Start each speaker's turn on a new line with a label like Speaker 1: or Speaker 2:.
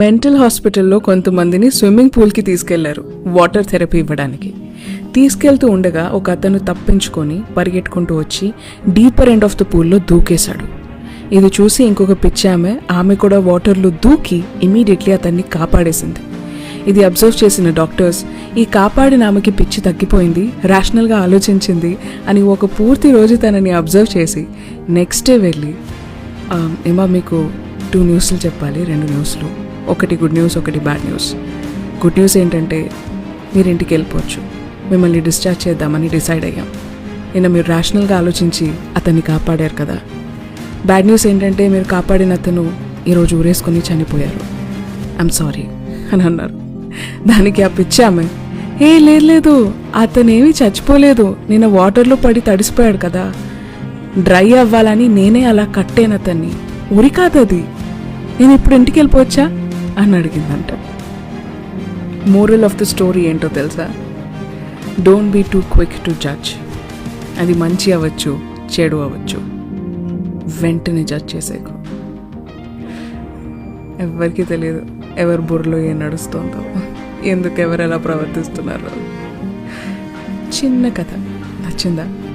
Speaker 1: Mental హాస్పిటల్లో కొంతమందిని swimming పూల్కి తీసుకెళ్ళారు వాటర్ థెరపీ ఇవ్వడానికి. తీసుకెళ్తూ ఉండగా ఒక అతను తప్పించుకొని పరిగెట్టుకుంటూ వచ్చి డీపర్ ఎండ్ ఆఫ్ ద పూల్లో దూకేశాడు. ఇది చూసి ఇంకొక పిచ్చి ఆమె ఆమె కూడా వాటర్లో దూకి ఇమీడియట్లీ అతన్ని కాపాడేసింది. ఇది అబ్జర్వ్ చేసిన డాక్టర్స్ ఈ కాపాడిన ఆమెకి పిచ్చి తగ్గిపోయింది రేషనల్గా ఆలోచించింది అని ఒక పూర్తి రోజు తనని అబ్జర్వ్ చేసి నెక్స్ట్ డే వెళ్ళి ఏమా మీకు టూ న్యూస్లు చెప్పాలి రెండు న్యూస్లు. ఒకటి గుడ్ న్యూస్ ఒకటి బ్యాడ్ న్యూస్ గుడ్ న్యూస్ ఏంటంటే మీరు ఇంటికి వెళ్ళిపోవచ్చు. మిమ్మల్ని డిశ్చార్జ్ చేద్దామని డిసైడ్ అయ్యాం. నిన్న మీరు రేషనల్గా ఆలోచించి అతన్ని కాపాడారు కదా. బ్యాడ్ న్యూస్ ఏంటంటే మీరు కాపాడిన అతను ఈరోజు ఊరేసుకొని చనిపోయారు. ఐఎమ్ సారీ అని అన్నారు. దానికి ఆ పిచ్చి ఆమె ఏ లేదు లేదు అతనేమీ చచ్చిపోలేదు. నిన్న వాటర్లో పడి తడిసిపోయాడు కదా. డ్రై అవ్వాలని నేనే అలా కట్టాను అతన్ని. ఉరి అది. నేను ఇప్పుడు ఇంటికి వెళ్ళిపోవచ్చా? అని అడిగిందంట. మోరల్ ఆఫ్ ద స్టోరీ ఏంటో తెలుసా? Don't be too quick to judge అది మంచి అవ్వచ్చు చెడు అవ్వచ్చు. వెంటనే జడ్జ్ చేసేకు ఎవరికి తెలియదు ఎవరి బుర్రలో ఏం నడుస్తుందో. ఎందుకు ఎవరు ఎలా ప్రవర్తిస్తున్నారో. చిన్న కథ. నచ్చిందా?